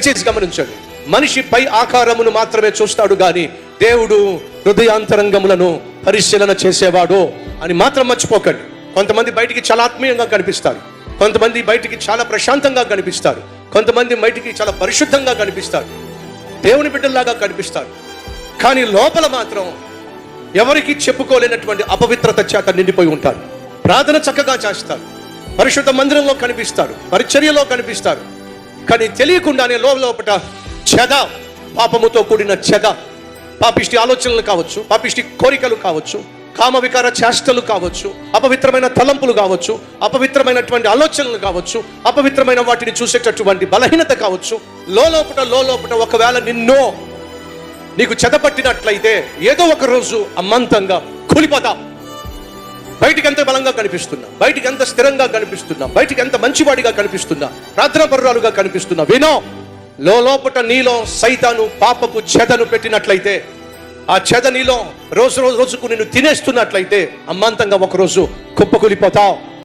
దయచేసి గమనించండి. మనిషి పై ఆకారమును మాత్రమే చూస్తాడు గాని దేవుడు హృదయాంతరంగములను పరిశీలన చేసేవాడు అని మాత్రం మర్చిపోకండి. కొంతమంది బయటికి చాలా ఆత్మీయంగా కనిపిస్తారు. కొంతమంది బయటికి చాలా ప్రశాంతంగా కనిపిస్తారు. కొంతమంది బయటికి చాలా పరిశుద్ధంగా కనిపిస్తారు. దేవుని బిడ్డల్లాగా కనిపిస్తారు. కానీ లోపల మాత్రం ఎవరికి చెప్పుకోలేనటువంటి అపవిత్రత చేత నిండిపోయి ఉంటారు. ప్రార్థన చక్కగా చేస్తారు. పరిశుద్ధ మందిరంలో కనిపిస్తారు. పరిచర్యలో కనిపిస్తారు. కానీ తెలియకుండానే లోపల చెద పాపముతో కూడిన చెద. పాపిష్టి ఆలోచనలు కావచ్చు పాపిష్టి కోరికలు కావచ్చు కామవికార చేష్టలు కావచ్చు అపవిత్రమైన తలంపులు కావచ్చు అపవిత్రమైనటువంటి ఆలోచనలు కావచ్చు అపవిత్రమైన వాటిని చూసేటటువంటి బలహీనత కావచ్చు. లోపట లోపట ఒకవేళ నిన్నో నీకు చెదపట్టినట్లయితే ఏదో ఒక రోజు అమ్మంతంగా కూలిపోతావు. బయటికి ఎంత బలంగా కనిపిస్తున్నా. బయటికి ఎంత స్థిరంగా కనిపిస్తున్నా. బయటికి ఎంత మంచివాడిగా కనిపిస్తున్నా. ప్రార్థనా పరురాలుగా కనిపిస్తున్నా. వినో లోపట నీలో సైతాను పాపపు చెదను పెట్టినట్లయితే ఆ చెద నీలో రోజు రోజు రోజుకు నిన్ను తినేస్తున్నట్లయితే అమ్మంతంగా ఒకరోజు కుప్పకూలిపోతావు.